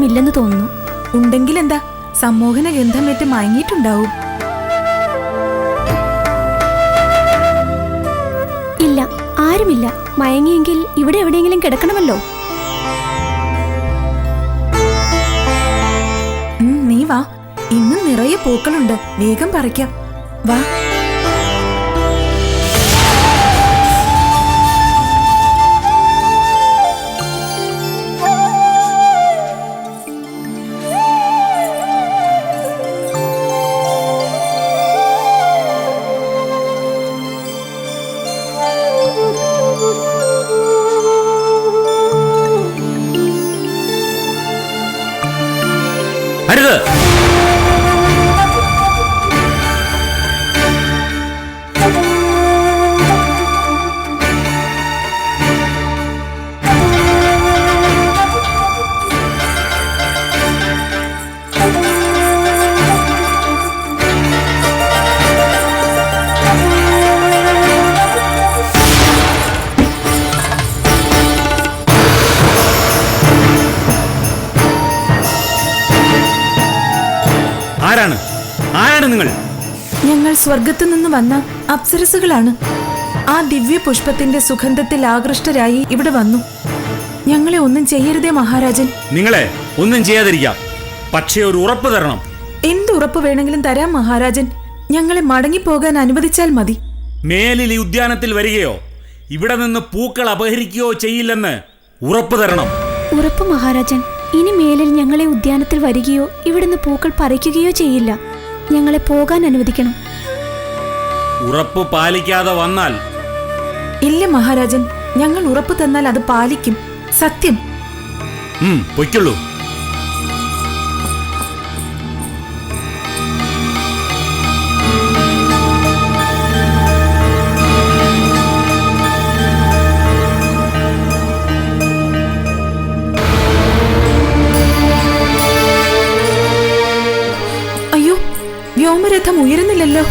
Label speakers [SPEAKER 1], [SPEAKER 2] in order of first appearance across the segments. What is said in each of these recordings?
[SPEAKER 1] കാവൽക്കാരും തോന്നുന്നു.
[SPEAKER 2] ഉണ്ടെങ്കിൽ എന്താ സമ്മോഹന ഗന്ധമേറ്റ് മയങ്ങിയിട്ടുണ്ടാവും.
[SPEAKER 1] ഇല്ല ആരുമില്ല. മയങ്ങിയെങ്കിൽ ഇവിടെ എവിടെയെങ്കിലും കിടക്കണമല്ലോ.
[SPEAKER 2] നീ വാ. ഇന്നും നിറയെ പൂക്കളുണ്ട്. വേഗം പറിക്കാം. വാ. സ്വർഗത്തു നിന്ന് വന്ന അപ്സരസുകളാണ് ആ ദിവ്യ പുഷ്പത്തിന്റെ സുഗന്ധത്തിൽ ആകൃഷ്ടരായി ഇവിടെ വന്നു. ഞങ്ങളെ ഒന്നും ചെയ്യരുതേ മഹാരാജൻ.
[SPEAKER 3] നിങ്ങളെ ഒന്നും ചെയ്യാതിരിക്കാം. പക്ഷേ ഒരു ഉറപ്പ് തരണം.
[SPEAKER 2] എന്ത് ഉറപ്പ് വേണമെങ്കിലും തരാം മഹാരാജൻ. ഞങ്ങളെ മടങ്ങിപ്പോകാൻ അനുവദിച്ചാൽ മതി.
[SPEAKER 3] മേലിൽ ഈ ഉദ്യാനത്തിൽ വരികയോ ഇവിടെ നിന്ന് പൂക്കൾ അപഹരിക്കുകയോ ചെയ്യില്ലെന്ന് ഉറപ്പ് തരണം.
[SPEAKER 1] ഉറപ്പ് മഹാരാജൻ. ഇനി മേലിൽ ഞങ്ങളെ ഉദ്യാനത്തിൽ വരികയോ ഇവിടുന്ന് പൂക്കൾ പറിക്കുകയോ ചെയ്യില്ല. ഞങ്ങളെ പോകാൻ അനുവദിക്കണം.
[SPEAKER 3] ഉറപ്പ് പാലിക്കാതെ വന്നാൽ.
[SPEAKER 2] ഇല്ല മഹാരാജൻ ഞങ്ങൾ ഉറപ്പ് തന്നാൽ അത് പാലിക്കും. സത്യം.
[SPEAKER 3] പൊയ്ക്കുള്ളൂ.
[SPEAKER 2] അയ്യോ വ്യോമരഥം ഉയരുന്നില്ലല്ലോ.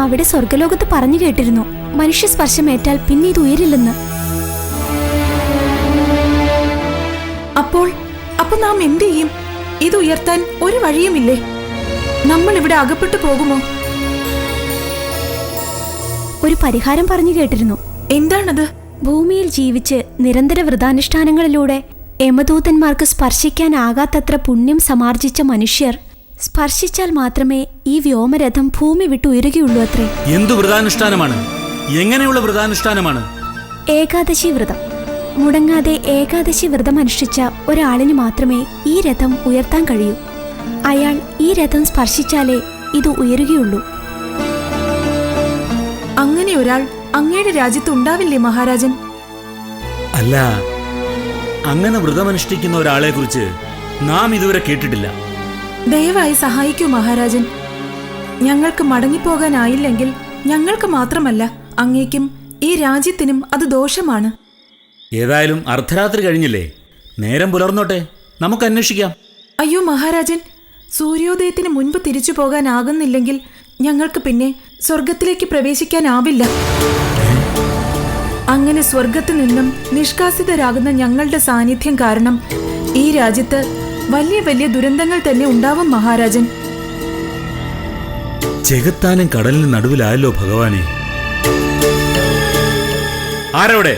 [SPEAKER 1] അവിടെ സ്വർഗലോകത്ത് പറഞ്ഞു കേട്ടിരുന്നു. മനുഷ്യ സ്പർശമേറ്റാൽ പിന്നെ ഇത് ഉയരില്ലെന്ന്.
[SPEAKER 2] അപ്പോൾ അപ്പൊ നാം എന്തു ചെയ്യും? ഇത് ഉയർത്താൻ ഒരു വഴിയുമില്ലേ? നമ്മൾ ഇവിടെ അകപ്പെട്ടു പോകുമോ?
[SPEAKER 1] ഒരു പരിഹാരം പറഞ്ഞു കേട്ടിരുന്നു.
[SPEAKER 2] എന്താണത്?
[SPEAKER 1] ഭൂമിയിൽ ജീവിച്ച് നിരന്തര വ്രതാനുഷ്ഠാനങ്ങളിലൂടെ യമദൂതന്മാർക്ക് സ്പർശിക്കാനാകാത്തത്ര പുണ്യം സമാർജിച്ച മനുഷ്യർ സ്പർശിച്ചാൽ മാത്രമേ ഈ വ്യോമരഥം ഭൂമി വിട്ട് ഉയരുകയുള്ളൂ അത്രേ.
[SPEAKER 3] എന്തു വ്രതാനുഷ്ഠാനമാണ്? എങ്ങനെയുള്ള വ്രതാനുഷ്ഠാനമാണ്?
[SPEAKER 1] ഏകാദശി വ്രതം. മുടങ്ങാതെ ഏകാദശി വ്രതം അനുഷ്ഠിച്ച ഒരാളിന് മാത്രമേ ഈ രഥം ഉയർത്താൻ കഴിയൂ. അയാൾ ഈ രഥം സ്പർശിച്ചാലേ ഇത് ഉയരുകയുള്ളൂ.
[SPEAKER 2] അങ്ങനെ ഒരാൾ അങ്ങയുടെ രാജ്യത്ത് ഉണ്ടാവില്ലേ മഹാരാജൻ?
[SPEAKER 3] അല്ല അങ്ങനെ വ്രതമനുഷ്ഠിക്കുന്ന ഒരാളെ കുറിച്ച് നാം ഇതുവരെ കേട്ടിട്ടില്ല.
[SPEAKER 2] ദയവായി സഹായിക്കൂ മഹാരാജൻ. ഞങ്ങൾക്ക് മടങ്ങിപ്പോകാനായില്ലെങ്കിൽ ഞങ്ങൾക്ക് മാത്രമല്ല അങ്ങേക്കും ഈ രാജ്യത്തിനും അത് ദോഷമാണ്.
[SPEAKER 3] ഏതായാലും അർദ്ധരാത്രി കഴിഞ്ഞില്ലേ? നേരം പുലർന്നോട്ടെ. നമുക്ക് അന്വേഷിക്കാം.
[SPEAKER 2] അയ്യോ മഹാരാജൻ. സൂര്യോദയത്തിന് മുൻപ് തിരിച്ചു പോകാനാകുന്നില്ലെങ്കിൽ ഞങ്ങൾക്ക് പിന്നെ സ്വർഗത്തിലേക്ക് പ്രവേശിക്കാനാവില്ല. അങ്ങനെ സ്വർഗത്തു നിന്നും നിഷ്കാസിതരാകുന്ന ഞങ്ങളുടെ സാന്നിധ്യം കാരണം ഈ രാജ്യത്ത് വലിയ വലിയ ദുരന്തങ്ങൾ തന്നെ ഉണ്ടാവും മഹാരാജൻ.
[SPEAKER 3] ചെകുത്താനും കടലിന് നടുവിലായല്ലോ ഭഗവാനെ. ആരവിടെ?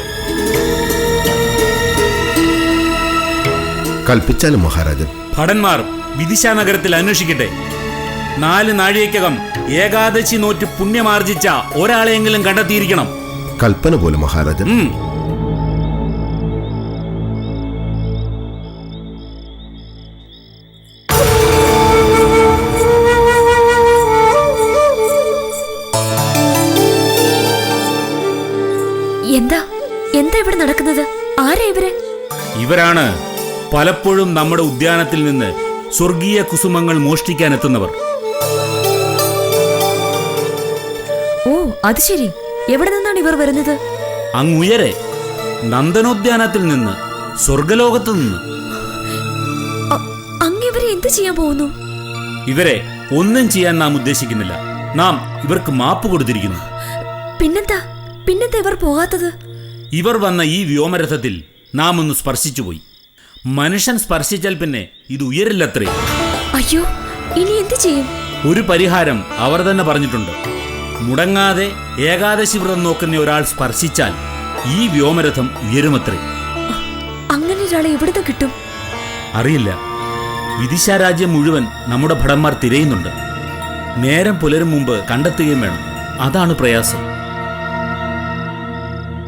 [SPEAKER 4] കൽപ്പിച്ചാലും മഹാരാജൻ?
[SPEAKER 3] ഭടന്മാർ വിദിശാ നഗരത്തിൽ അന്വേഷിക്കട്ടെ. നാല് നാഴികക്കകം ഏകാദശി നോറ്റ് പുണ്യമാർജിച്ച ഒരാളെയെങ്കിലും കണ്ടെത്തിയിരിക്കണം.
[SPEAKER 4] കൽപ്പന പോലെ മഹാരാജൻ.
[SPEAKER 3] ഇവരാണ് പലപ്പോഴും നമ്മുടെ ഉദ്യാനത്തിൽ നിന്ന് സ്വർഗീയ കുസുമങ്ങൾ മോഷ്ടിക്കാൻ എത്തുന്നവർ
[SPEAKER 5] ഓ അത് ശരി. എവിടെ നിന്നാണ് ഇവർ വരുന്നത്?
[SPEAKER 3] അങ്ങുയരെ നന്ദനോദ്യാനത്തിൽ നിന്ന് സ്വർഗലോകത്ത് നിന്ന്.
[SPEAKER 5] അ- അങ്ങ് ഇവരെ എന്ത് ചെയ്യാൻ പോകുന്നു?
[SPEAKER 3] ഇവരെ ഒന്നും ചെയ്യാൻ നാം ഉദ്ദേശിക്കുന്നില്ല. നാം ഇവർക്ക് മാപ്പ് കൊടുത്തിരിക്കുന്നു.
[SPEAKER 5] പിന്നെന്താ? പിന്നെന്താ ഇവർ പോകാത്തത്?
[SPEAKER 3] ഇവർ വന്ന ഈ വ്യോമരഥത്തിൽ നാം ഒന്ന് സ്പർശിച്ചുപോയി. മനുഷ്യൻ സ്പർശിച്ചാൽ പിന്നെ ഇത് ഉയരില്ലത്രേ.
[SPEAKER 5] അയ്യോ ഇനി എന്ത് ചെയ്യും?
[SPEAKER 3] ഒരു പരിഹാരം അവർ തന്നെ പറഞ്ഞിട്ടുണ്ട്. മുടങ്ങാതെ ഏകാദശി വ്രതം നോക്കുന്ന ഒരാൾ സ്പർശിച്ചാൽ ഈ വ്യോമരഥം ഉയരുമത്രേ.
[SPEAKER 5] അങ്ങനെ ഒരാളെ എവിടുന്ന് കിട്ടും?
[SPEAKER 3] അറിയില്ല. വിദിശാരാജ്യം മുഴുവൻ നമ്മുടെ ഭടന്മാർ തിരയുന്നുണ്ട്. നേരം പുലരും മുമ്പ് കണ്ടെത്തുകയും വേണം. അതാണ് പ്രയാസം.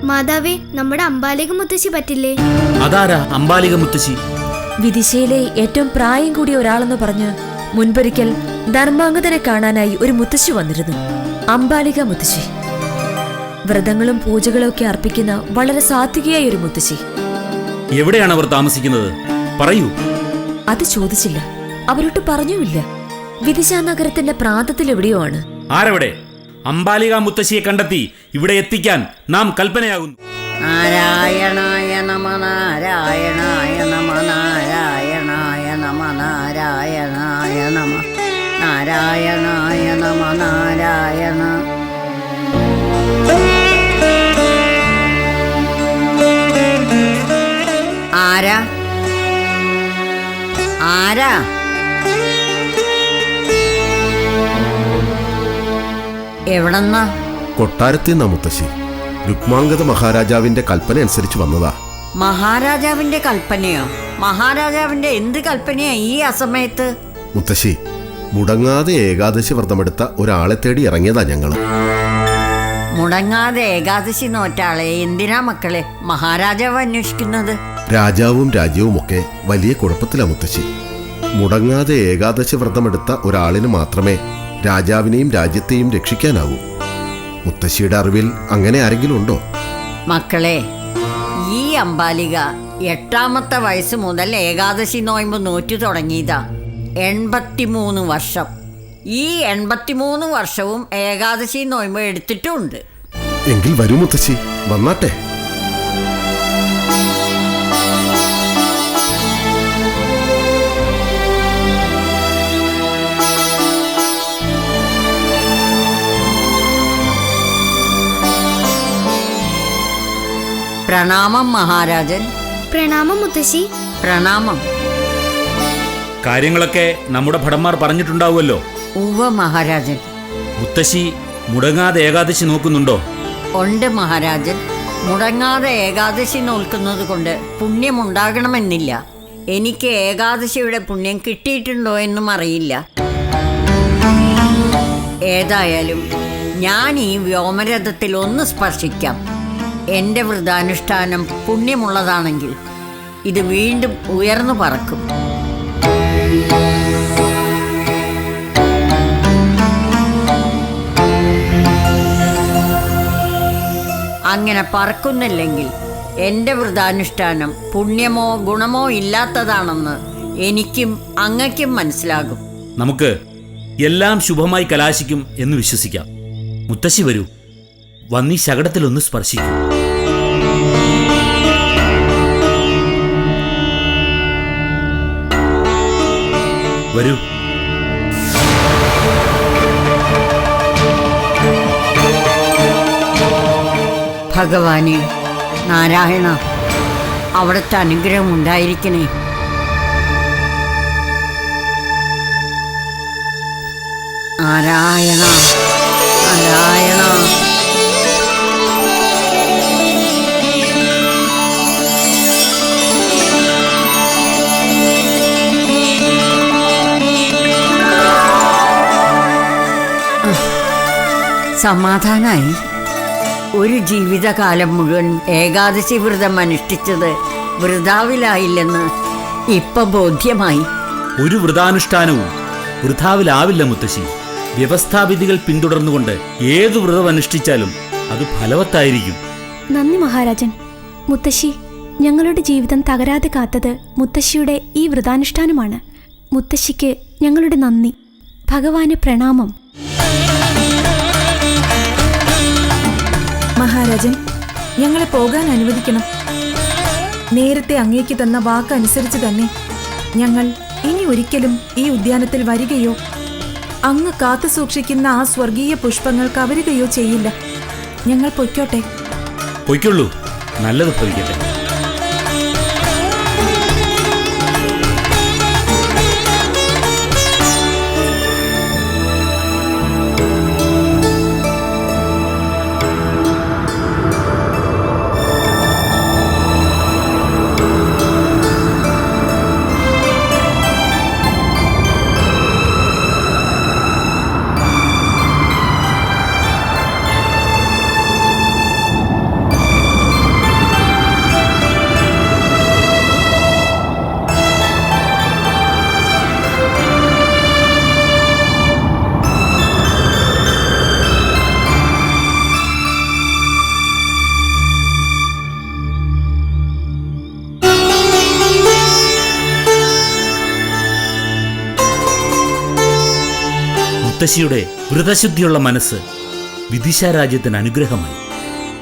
[SPEAKER 6] മാതാവേ നമ്മുടെ അമ്പാലിക മുത്തശ്ശി പറ്റില്ലേ?
[SPEAKER 3] അതാരാ അമ്പാലിക മുത്തശ്ശി?
[SPEAKER 5] വിദിശയിലെ ഏറ്റവും പ്രായം കൂടിയ ഒരാളെന്ന് പറഞ്ഞ് മുൻപൊരിക്കൽ ധർമാംഗതനെ കാണാനായി ഒരു മുത്തശ്ശി വന്നിരുന്നു. അമ്പാലിക മുത്തശ്ശി. വ്രതങ്ങളും പൂജകളും ഒക്കെ അർപ്പിക്കുന്ന വളരെ സാത്വികയായ ഒരു മുത്തശ്ശി.
[SPEAKER 3] എവിടെയാണ് അവർ താമസിക്കുന്നത്? പറയൂ.
[SPEAKER 5] അത് ചോദിച്ചില്ല. അവരോട്ട് പറഞ്ഞുമില്ല. വിദിശാ നഗരത്തിന്റെ പ്രാന്തത്തിൽ എവിടെയോ ആണ്.
[SPEAKER 3] ആരവിടെ? അംബാലിക മുത്തശ്ശിയെ കണ്ടെത്തി ഇവിടെ എത്തിക്കാൻ നാം കൽപ്പനയാകുന്നു.
[SPEAKER 7] നാരായണായ നമ നാരായണായ നമ നാരായണായ നമ നാരായണായ നമ നാരായണായ നമ നാരായണ. ആരാ? ആരാ? എവിടെന്നാ?
[SPEAKER 4] കൊട്ടാരത്തിൽ നിന്നാ മുത്തശ്ശി. രുക്മാംഗത മഹാരാജാവിന്റെ കൽപ്പന അനുസരിച്ച് വന്നതാ.
[SPEAKER 7] മഹാരാജാവിന്റെ കൽപ്പനയോ? മഹാരാജാവിന്റെ എന്ത് കൽപ്പനയാ ഈ അസമയത്ത്?
[SPEAKER 4] മുത്തശ്ശി മുടങ്ങാതെ ഏകാദശി വ്രതമെടുത്ത ഒരാളെ തേടി ഇറങ്ങിയതാ ഞങ്ങൾ.
[SPEAKER 7] മുടങ്ങാതെ ഏകാദശി നോറ്റാളെ എന്തിനാ മക്കളെ മഹാരാജാവ് അന്വേഷിക്കുന്നത്?
[SPEAKER 4] രാജാവും രാജ്യവും ഒക്കെ വലിയ കുഴപ്പത്തിലാ മുത്തശ്ശി. മുടങ്ങാതെ ഏകാദശി വ്രതമെടുത്ത ഒരാളിന് മാത്രമേ രാജാവിനെയും രാജ്യത്തെയും രക്ഷിക്കാനാവൂ. മുത്തശ്ശിയുടെ അറിവിൽ അങ്ങനെ ആരെങ്കിലും ഉണ്ടോ?
[SPEAKER 7] മക്കളെ ഈ അമ്പാലിക എട്ടാമത്തെ വയസ്സ് മുതൽ ഏകാദശി നോയമ്പ് നോറ്റു തുടങ്ങിയതാ. എൺപത്തിമൂന്ന് വർഷം. ഈ എൺപത്തിമൂന്ന് വർഷവും ഏകാദശി നോയമ്പ് എടുത്തിട്ടുണ്ട്.
[SPEAKER 4] എങ്കിൽ വരൂ മുത്തശ്ശി വന്നാട്ടെ.
[SPEAKER 7] പ്രണാമം മഹാരാജൻ.
[SPEAKER 6] പ്രണാമം മുത്തശ്ശി.
[SPEAKER 7] പ്രണാമം.
[SPEAKER 3] കാര്യങ്ങളൊക്കെ നമ്മുടെ ഭടന്മാർ പറഞ്ഞിട്ടുണ്ടാവുമല്ലോ.
[SPEAKER 7] ഉവ മഹാരാജൻ.
[SPEAKER 3] മുത്തശ്ശി മുടങ്ങാതെ ഏകാദശി നോക്കുന്നുണ്ടോ?
[SPEAKER 7] ഉണ്ട് മഹാരാജൻ. മുടങ്ങാതെ ഏകാദശി നോൽക്കുന്നത് കൊണ്ട് പുണ്യമുണ്ടാകണമെന്നില്ല. എനിക്ക് ഏകാദശിയുടെ പുണ്യം കിട്ടിയിട്ടുണ്ടോ എന്നും അറിയില്ല. ഏതായാലും ഞാൻ ഈ വ്യോമരഥത്തിൽ ഒന്ന് സ്പർശിക്കാം. എന്റെ വ്രതാനുഷ്ഠാനം പുണ്യമുള്ളതാണെങ്കിൽ ഇത് വീണ്ടും ഉയർന്നു പറക്കും. അങ്ങനെ പറക്കുന്നില്ലെങ്കിൽ എന്റെ വ്രതാനുഷ്ഠാനം പുണ്യമോ ഗുണമോ ഇല്ലാത്തതാണെന്ന് എനിക്കും അങ്ങയ്ക്കും മനസ്സിലാകും.
[SPEAKER 3] നമുക്ക് എല്ലാം ശുഭമായി കലാശിക്കും എന്ന് വിശ്വസിക്കാം. മുത്തശ്ശി വരൂ. വന്നീ ശകടത്തിലൊന്ന് സ്പർശിക്കൂ. വരൂ.
[SPEAKER 7] ഭഗവാനെ നാരായണ അവിടുത്തെ അനുഗ്രഹം ഉണ്ടായിരിക്കണേ. നാരായണ നാരായണ. സമാധാനായി. ഒരു ജീവിതകാലം മുഴുവൻ ഏകാദശി വ്രതം അനുഷ്ഠിച്ചത് വൃതാവിലായില്ലെന്ന് ഇപ്പൊ ബോധ്യമായി.
[SPEAKER 3] ഒരു വ്രതാനുഷ്ഠാനവും വൃഥാവിലാവില്ല മുത്തശ്ശി. വ്യവസ്ഥാവിധികൾ പിന്തുടർന്നുകൊണ്ട് ഏത് വ്രതം അനുഷ്ഠിച്ചാലും അത് ഫലവത്തായിരിക്കും.
[SPEAKER 1] നന്ദി മഹാരാജൻ. മുത്തശ്ശി ഞങ്ങളുടെ ജീവിതം തകരാതെ കാത്തത് മുത്തശ്ശിയുടെ ഈ വ്രതാനുഷ്ഠാനമാണ്. മുത്തശ്ശിക്ക് ഞങ്ങളുടെ നന്ദി. ഭഗവാന് പ്രണാമം.
[SPEAKER 2] മഹാരാജൻ ഞങ്ങളെ പോകാൻ അനുവദിക്കണം. നേരത്തെ അങ്ങേക്ക് തന്ന വാക്കനുസരിച്ച് തന്നെ ഞങ്ങൾ ഇനി ഒരിക്കലും ഈ ഉദ്യാനത്തിൽ വരികയോ അങ്ങ് കാത്തു സൂക്ഷിക്കുന്ന ആ സ്വർഗീയ പുഷ്പങ്ങൾ കവരുകയോ ചെയ്യില്ല. ഞങ്ങൾ പൊയ്ക്കോട്ടെ.
[SPEAKER 3] പൊയ്ക്കൊള്ളൂ. നല്ലത് ഭവിക്കട്ടെ മുത്തശ്ശിയുടെ വ്രതശുദ്ധിയുള്ള മനസ്സ് വിദിശ രാജ്യത്തിന് അനുഗ്രഹമായി.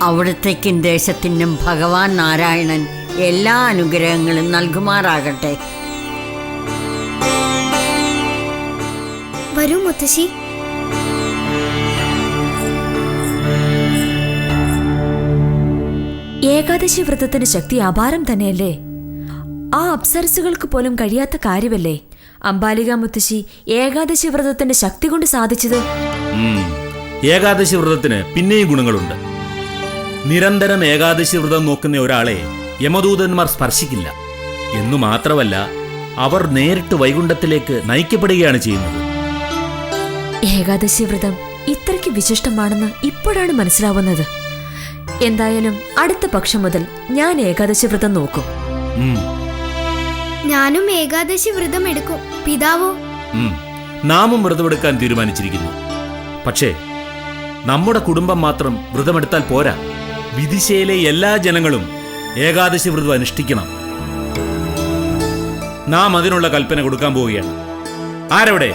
[SPEAKER 7] അവിടത്തേക്കും ദേശത്തിനും ഭഗവാൻ നാരായണൻ എല്ലാ അനുഗ്രഹങ്ങളും നൽകുമാറാകട്ടെ.
[SPEAKER 6] വരൂ മുത്തശ്ശി.
[SPEAKER 5] ഏകാദശി വ്രതത്തിന് ശക്തി അപാരം തന്നെയല്ലേ? ആ അപ്സരസുകൾക്ക് പോലും കഴിയാത്ത കാര്യമല്ലേ? അംബാലിക മുത്തശ്ശി ഏകാദശി വ്രതത്തിന്റെ ശക്തി കൊണ്ട് സാധിച്ചത്.
[SPEAKER 3] ഏകാദശി വ്രതത്തിന് പിന്നെയും ഗുണങ്ങളുണ്ട്. നിരന്തരം ഏകാദശി വ്രതം നോക്കുന്ന ഒരാളെ യമദൂതന്മാർ സ്പർശിക്കില്ല. എന്നു മാത്രമല്ല അവർ നേരിട്ട് വൈകുണ്ഠത്തിലേക്ക് നയിക്കപ്പെടുകയാണ് ചെയ്യുന്നത്.
[SPEAKER 5] ഏകാദശി വ്രതം ഇത്രയ്ക്ക് വിശിഷ്ടമാണെന്ന് ഇപ്പോഴാണ് മനസ്സിലാവുന്നത്. എന്തായാലും അടുത്ത പക്ഷം മുതൽ ഞാൻ ഏകാദശി വ്രതം നോക്കും.
[SPEAKER 6] ഞാനും ഏകാദശി വ്രതം എടുക്കും. പിതാവോ.
[SPEAKER 3] നാമും വ്രതമെടുക്കാൻ തീരുമാനിച്ചിരിക്കുന്നു. പക്ഷേ നമ്മുടെ കുടുംബം മാത്രം വ്രതമെടുത്താൽ പോരാ. വിദിശയിലെ എല്ലാ ജനങ്ങളും ഏകാദശി വ്രതം അനുഷ്ഠിക്കണം. നാം അതിനുള്ള കൽപ്പന കൊടുക്കാൻ പോവുകയാണ്. ആരവിടെ?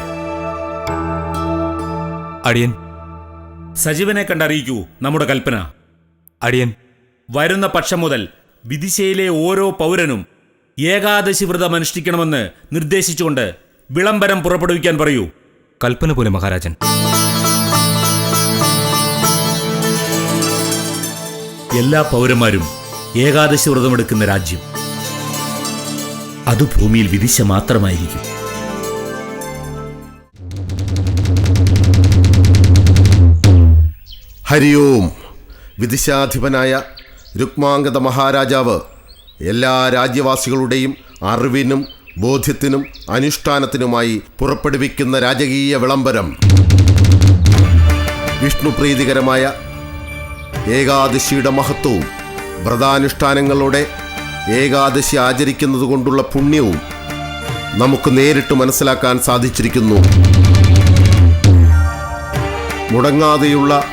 [SPEAKER 8] അടിയൻ.
[SPEAKER 3] സജീവനെ കണ്ടറിയിക്കൂ നമ്മുടെ കൽപ്പന.
[SPEAKER 8] അടിയൻ.
[SPEAKER 3] വരുന്ന പക്ഷം മുതൽ വിദിശയിലെ ഓരോ പൗരനും ഏകാദശി വ്രതം അനുഷ്ഠിക്കണമെന്ന് നിർദ്ദേശിച്ചുകൊണ്ട് വിളംബരം പുറപ്പെടുവിക്കാൻ പറയൂ.
[SPEAKER 8] കൽപ്പന പോലെ മഹാരാജൻ.
[SPEAKER 3] എല്ലാ പൗരന്മാരും ഏകാദശി വ്രതമെടുക്കുന്ന രാജ്യം. അത് ഭൂമിയിൽ വിദിശ മാത്രമായിരിക്കും.
[SPEAKER 4] ഹരിയോം വിദിശാധിപനായ രുക്മാംഗത മഹാരാജാവ് എല്ലാ രാജ്യവാസികളുടെയും അറിവിനും ബോധ്യത്തിനും അനുഷ്ഠാനത്തിനുമായി പുറപ്പെടുവിക്കുന്ന രാജകീയ വിളംബരം. വിഷ്ണുപ്രീതികരമായ ഏകാദശിയുടെ മഹത്വവും വ്രതാനുഷ്ഠാനങ്ങളുടെ ഏകാദശി ആചരിക്കുന്നതുകൊണ്ടുള്ള പുണ്യവും നമുക്ക് നേരിട്ട് മനസ്സിലാക്കാൻ സാധിച്ചിരിക്കുന്നു. മുടങ്ങാതെയുള്ള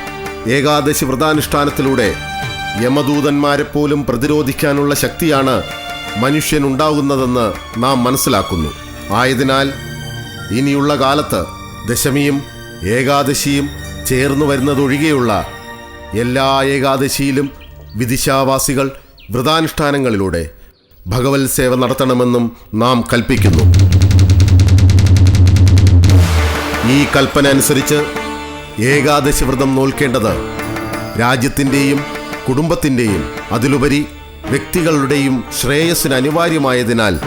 [SPEAKER 4] ഏകാദശി വ്രതാനുഷ്ഠാനത്തിലൂടെ യമദൂതന്മാരെ പോലും പ്രതിരോധിക്കാനുള്ള ശക്തിയാണ് മനുഷ്യനുണ്ടാകുന്നതെന്ന് നാം മനസ്സിലാക്കുന്നു. ആയതിനാൽ ഇനിയുള്ള കാലത്ത് ദശമിയും ഏകാദശിയും ചേർന്നു വരുന്നതൊഴികെയുള്ള എല്ലാ ഏകാദശിയിലും വിദിശാവാസികൾ വ്രതാനുഷ്ഠാനങ്ങളിലൂടെ ഭഗവത് സേവ നടത്തണമെന്നും നാം കൽപ്പിക്കുന്നു. ഈ കൽപ്പന അനുസരിച്ച് ഏകാദശി വ്രതം നോൽക്കേണ്ടത് രാജ്യത്തിന്റെയും കുടുംബത്തിന്റെയും അതിലുപരി വ്യക്തികളുടെയും ശ്രേയസ്സിന് അനിവാര്യമായതിനാൽ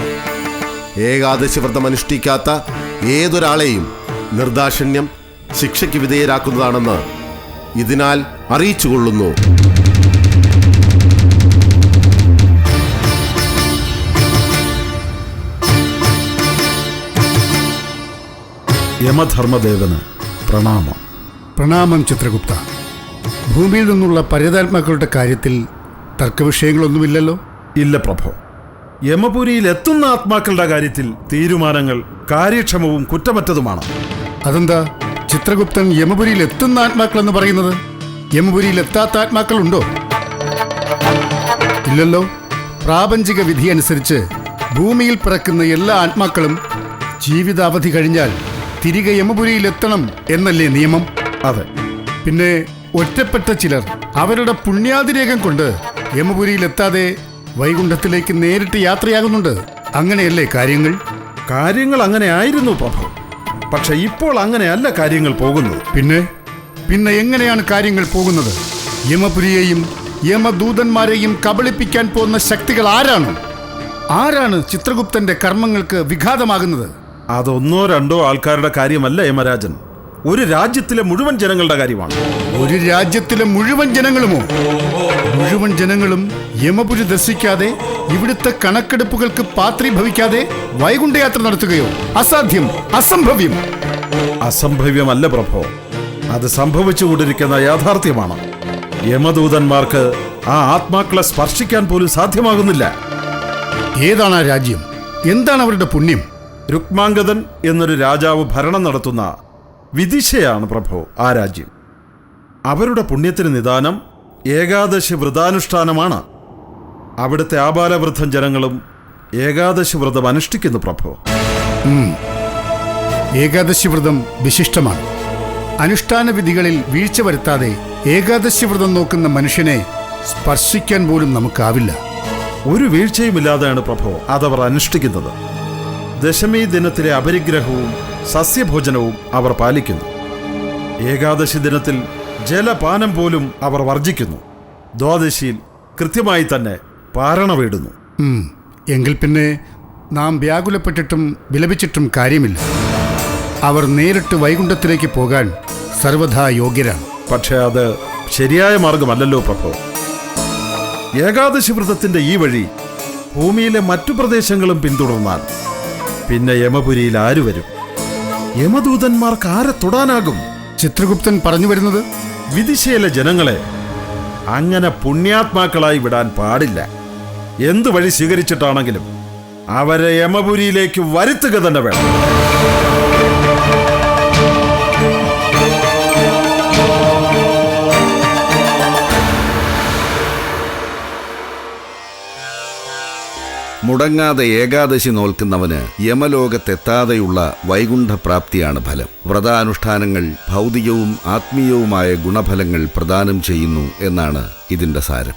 [SPEAKER 4] ഏകാദശി വ്രതം അനുഷ്ഠിക്കാത്ത ഏതൊരാളെയും നിർദാക്ഷിണ്യം ശിക്ഷയ്ക്ക് വിധേയരാക്കുന്നതാണെന്ന് ഇതിനാൽ അറിയിച്ചുകൊള്ളുന്നു.
[SPEAKER 9] യമധർമ്മദേവന് പ്രണാമം.
[SPEAKER 10] പ്രണാമം ചിത്രഗുപ്ത. ഭൂമിയിൽ നിന്നുള്ള പരിതാത്മാക്കളുടെ കാര്യത്തിൽ തർക്കവിഷയങ്ങളൊന്നുമില്ലല്ലോ?
[SPEAKER 9] ഇല്ല പ്രഭോ. യമപുരിയിൽ എത്തുന്ന ആത്മാക്കളുടെ കാര്യത്തിൽ തീരുമാനങ്ങൾ കാര്യക്ഷമവും കുറ്റമറ്റതുമാണ്.
[SPEAKER 10] അതെന്താ? ചിത്രഗുപ്തൻ യമപുരിയിൽ എത്തുന്ന ആത്മാക്കൾ എന്ന് പറയുന്നത്? യമപുരിയിൽ എത്താത്ത ആത്മാക്കളുണ്ടോ? ഇല്ലല്ലോ. പ്രാപഞ്ചിക വിധി അനുസരിച്ച് ഭൂമിയിൽ പിറക്കുന്ന എല്ലാ ആത്മാക്കളും ജീവിതാവധി കഴിഞ്ഞാൽ തിരികെ യമപുരിയിൽ എത്തണം എന്നല്ലേ നിയമം?
[SPEAKER 9] അതെ.
[SPEAKER 10] പിന്നെ ഒറ്റപ്പെട്ട ചിലർ അവരുടെ പുണ്യാതിരേകം കൊണ്ട് യമപുരിയിലെത്താതെ വൈകുണ്ഠത്തിലേക്ക് നേരിട്ട് യാത്രയാകുന്നുണ്ട്. അങ്ങനെയല്ലേ കാര്യങ്ങൾ?
[SPEAKER 9] കാര്യങ്ങൾ അങ്ങനെ ആയിരുന്നു പ്രഭു. പക്ഷെ ഇപ്പോൾ അങ്ങനെയല്ല കാര്യങ്ങൾ പോകുന്നത്
[SPEAKER 10] പിന്നെ? പിന്നെ എങ്ങനെയാണ് കാര്യങ്ങൾ പോകുന്നത്? യമപുരിയെയും യമദൂതന്മാരെയും കബളിപ്പിക്കാൻ പോകുന്ന ശക്തികൾ ആരാണ്? ആരാണ് ചിത്രഗുപ്തന്റെ കർമ്മങ്ങൾക്ക് വിഘാതമാകുന്നത്?
[SPEAKER 9] അതൊന്നോ രണ്ടോ ആൾക്കാരുടെ കാര്യമല്ല യമരാജൻ. ഒരു രാജ്യത്തിലെ മുഴുവൻ ജനങ്ങളുടെ കാര്യമാണ്.
[SPEAKER 10] ഒരു രാജ്യത്തിലെ മുഴുവൻ ജനങ്ങളുമോ? മുഴുവൻ ജനങ്ങളും യമപുരി ദർശിക്കാതെ ഇവിടുത്തെ കണക്കെടുപ്പുകൾക്ക് പാത്രീഭവിക്കാതെ വൈകുണ്ഠയാത്ര നടത്തുകയോ? അസാധ്യം അസംഭവ്യം.
[SPEAKER 9] അസംഭവ്യമല്ല പ്രഭോ. അത് സംഭവിച്ചുകൊണ്ടിരിക്കുന്ന യാഥാർത്ഥ്യമാണ്. യമദൂതന്മാർക്ക് ആ ആത്മാക്കളെ സ്പർശിക്കാൻ പോലും സാധ്യമാകുന്നില്ല.
[SPEAKER 10] ഏതാണ് ആ രാജ്യം? എന്താണ് അവരുടെ പുണ്യം?
[SPEAKER 9] രുക്മാംഗതൻ എന്നൊരു രാജാവ് ഭരണം നടത്തുന്ന വിദിശയാണ് പ്രഭോ ആ രാജ്യം. അവരുടെ പുണ്യത്തിന് നിദാനം ഏകാദശി വ്രതാനുഷ്ഠാനമാണ്. അവിടുത്തെ ആബാലവൃദ്ധം ജനങ്ങളും ഏകാദശി വ്രതം അനുഷ്ഠിക്കുന്നു പ്രഭോ.
[SPEAKER 10] ഏകാദശി വ്രതം വിശിഷ്ടമാണ്. അനുഷ്ഠാന വിധികളിൽ വീഴ്ച വരുത്താതെ ഏകാദശി വ്രതം നോക്കുന്ന മനുഷ്യനെ സ്പർശിക്കാൻ പോലും നമുക്കാവില്ല.
[SPEAKER 9] ഒരു വീഴ്ചയുമില്ലാതെയാണ് പ്രഭോ അതവർ അനുഷ്ഠിക്കുന്നത്. ദശമി ദിനത്തിലെ അപരിഗ്രഹവും സസ്യഭോജനവും അവർ പാലിക്കുന്നു. ഏകാദശി ദിനത്തിൽ ജലപാനം പോലും അവർ വർജിക്കുന്നു ദ്വാദശിയിൽ കൃത്യമായി തന്നെ പാരണ വീടുന്നു.
[SPEAKER 10] ഉം, എങ്കിൽ പിന്നെ നാം വ്യാകുലപ്പെട്ടിട്ടും വിലപിച്ചിട്ടും കാര്യമില്ല. അവർ നേരിട്ട് വൈകുണ്ഠത്തിലേക്ക് പോകാൻ സർവഥാ യോഗ്യരാണ്.
[SPEAKER 9] പക്ഷേ അത് ശരിയായ മാർഗമല്ലല്ലോ പ്രഭോ. ഏകാദശി വ്രതത്തിന്റെ ഈ വഴി ഭൂമിയിലെ മറ്റു പ്രദേശങ്ങളും പിന്തുടർന്നാൽ പിന്നെ യമപുരിയിൽ ആര് വരും? യമദൂതന്മാർക്ക് ആരെ തൊടാനാകും?
[SPEAKER 10] ചിത്രഗുപ്തൻ പറഞ്ഞു വരുന്നത്
[SPEAKER 9] വിദിശയിലെ ജനങ്ങളെ അങ്ങനെ പുണ്യാത്മാക്കളായി വിടാൻ പാടില്ല. എന്തു വഴി സ്വീകരിച്ചിട്ടാണെങ്കിലും അവരെ യമപുരിയിലേക്ക് വരുത്തുക തന്നെ വേണം.
[SPEAKER 11] മുടങ്ങാതെ ഏകാദശി നോൽക്കുന്നവന് യമലോകത്തെത്താതെയുള്ള വൈകുണ്ഠപ്രാപ്തിയാണ് ഫലം. വ്രതാനുഷ്ഠാനങ്ങൾ ഭൗതികവും ആത്മീയവുമായ ഗുണഫലങ്ങൾ പ്രദാനം ചെയ്യുന്നു എന്നാണ് ഇതിന്റെ സാരം.